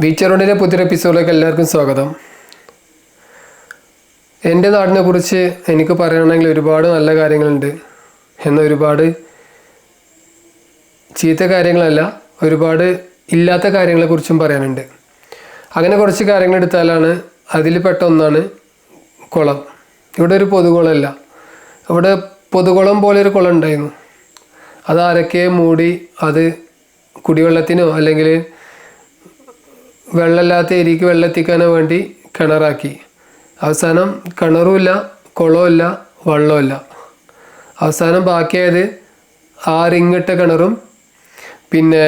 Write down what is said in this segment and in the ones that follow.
Beach പുതിയ എപ്പിസോഡിലേക്ക് എല്ലാവർക്കും സ്വാഗതം. എന്റെ നാടിനെ കുറിച്ച് എനിക്ക് പറയുകയാണെങ്കിൽ ഒരുപാട് നല്ല കാര്യങ്ങളുണ്ട്. എന്ന ഒരുപാട് ചീത്ത കാര്യങ്ങളല്ല ഒരുപാട് ഇല്ലാത്ത കാര്യങ്ങളെക്കുറിച്ചും പറയാനുണ്ട്. അങ്ങനെ കുറച്ച് കാര്യങ്ങൾ എടുത്താലാണ് അതിൽ പെട്ട ഒന്നാണ് കുളം. ഇവിടെ ഒരു പൊതുകുളമല്ല. ഇവിടെ പൊതുകുളം പോലെ ഒരു കുളം ഉണ്ടായിരുന്നു. അത് മൂടി അത് കുടിവെള്ളത്തിനോ അല്ലെങ്കിൽ വെള്ളമില്ലാത്ത ഏരിയക്ക് വെള്ളം വേണ്ടി കിണറാക്കി. അവസാനം കിണറുമില്ല കുളമില്ല വെള്ളമില്ല അവസാനം ബാക്കിയായത് ആ റിങ്ങിട്ട കിണറും പിന്നെ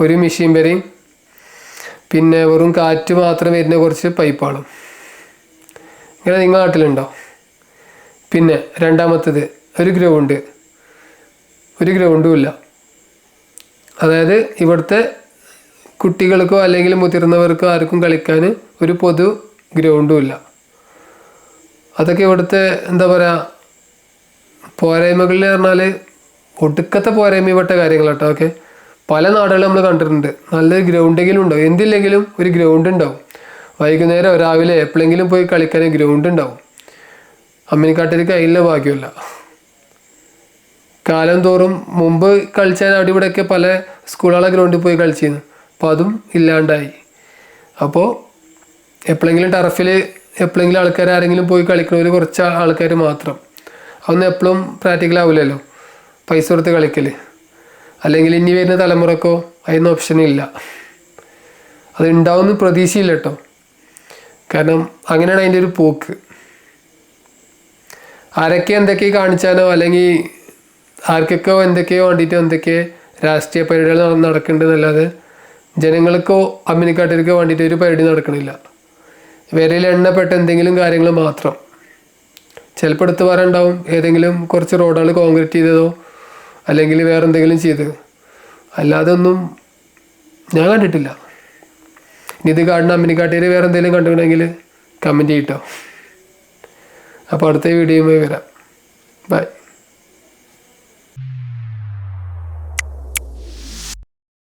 ഒരു മെഷീൻ വരെയും പിന്നെ വെറും കാറ്റ് മാത്രം വരുന്ന കുറച്ച് പൈപ്പാളും. ഇങ്ങനെ നിങ്ങളുടെ നാട്ടിലുണ്ടോ? പിന്നെ രണ്ടാമത്തത് ഒരു ഗ്രൗണ്ട്. ഒരു ഗ്രൗണ്ടും ഇല്ല അതായത് ഇവിടുത്തെ കുട്ടികൾക്കോ അല്ലെങ്കിൽ മുതിർന്നവർക്കോ ആർക്കും കളിക്കാൻ ഒരു പൊതു ഗ്രൗണ്ടും ഇല്ല. അതൊക്കെ ഇവിടുത്തെ എന്താ പറയുക പോരായ്മകളിൽ പറഞ്ഞാൽ ഒടുക്കത്തെ പോരായ്മപ്പെട്ട കാര്യങ്ങളാട്ടോ. ഓക്കെ? പല നാടുകളും നമ്മൾ കണ്ടിട്ടുണ്ട്. നല്ലൊരു ഗ്രൗണ്ടെങ്കിലും ഉണ്ടാവും. എന്തില്ലെങ്കിലും ഒരു ഗ്രൗണ്ട് ഉണ്ടാവും. വൈകുന്നേരം രാവിലെ എപ്പോഴെങ്കിലും പോയി കളിക്കാൻ ഗ്രൗണ്ട് ഉണ്ടാവും. അമ്മിനിക്കാട്ടിലേക്ക് അതിലെ ഭാഗ്യമല്ല. കാലം തോറും മുമ്പ് കളിച്ചാൽ അവിടെ ഇവിടെയൊക്കെ പല സ്കൂളുകളെ ഗ്രൗണ്ടിൽ പോയി കളിച്ചിരുന്നു. അപ്പോൾ അതും ഇല്ലാണ്ടായി. അപ്പോൾ എപ്പോഴെങ്കിലും ടർഫിൽ എപ്പോഴെങ്കിലും ആൾക്കാർ ആരെങ്കിലും പോയി കളിക്കുന്നവർ കുറച്ച് ആൾക്കാർ മാത്രം. അതൊന്നും എപ്പോഴും പ്രാക്ടിക്കൽ ആവില്ലല്ലോ പൈസ കൊടുത്ത് കളിക്കൽ അല്ലെങ്കിൽ ഇനി വരുന്ന തലമുറക്കോ അതിന് ഓപ്ഷൻ ഇല്ല. അത് ഉണ്ടാവുമെന്ന് പ്രതീക്ഷയില്ല കേട്ടോ കാരണം അങ്ങനെയാണ് അതിന്റെ ഒരു പോക്ക്. ആരൊക്കെ എന്തൊക്കെ കാണിച്ചാനോ അല്ലെങ്കിൽ ആർക്കൊക്കെയോ എന്തൊക്കെയോ വേണ്ടിയിട്ടോ എന്തൊക്കെ രാഷ്ട്രീയ പരിപാടികൾ നട- നടക്കുന്നുണ്ടെന്നല്ലാതെ ജനങ്ങൾക്കോ അമ്മിനിക്കാട്ടിലേക്കോ വേണ്ടിയിട്ട് ഒരു പരിപാടി നടക്കണില്ല. വിരയിൽ എണ്ണപ്പെട്ട എന്തെങ്കിലും കാര്യങ്ങൾ മാത്രം. ചിലപ്പോൾ എടുത്ത് പറയാനുണ്ടാവും ഏതെങ്കിലും കുറച്ച് റോഡുകൾ കോൺക്രീറ്റ് ചെയ്തതോ അല്ലെങ്കിൽ വേറെ എന്തെങ്കിലും ചെയ്ത്. അല്ലാതെ ഒന്നും ഞാൻ കണ്ടിട്ടില്ല. ഇനി ഇത് കാണുന്ന അമ്മിനിക്കാട്ടിയിൽ വേറെ എന്തെങ്കിലും കണ്ടിട്ടുണ്ടെങ്കിൽ കമന്റ് ചെയ്യട്ടോ. അപ്പോൾ അടുത്ത വീഡിയോയുമായി വരാം. ബൈ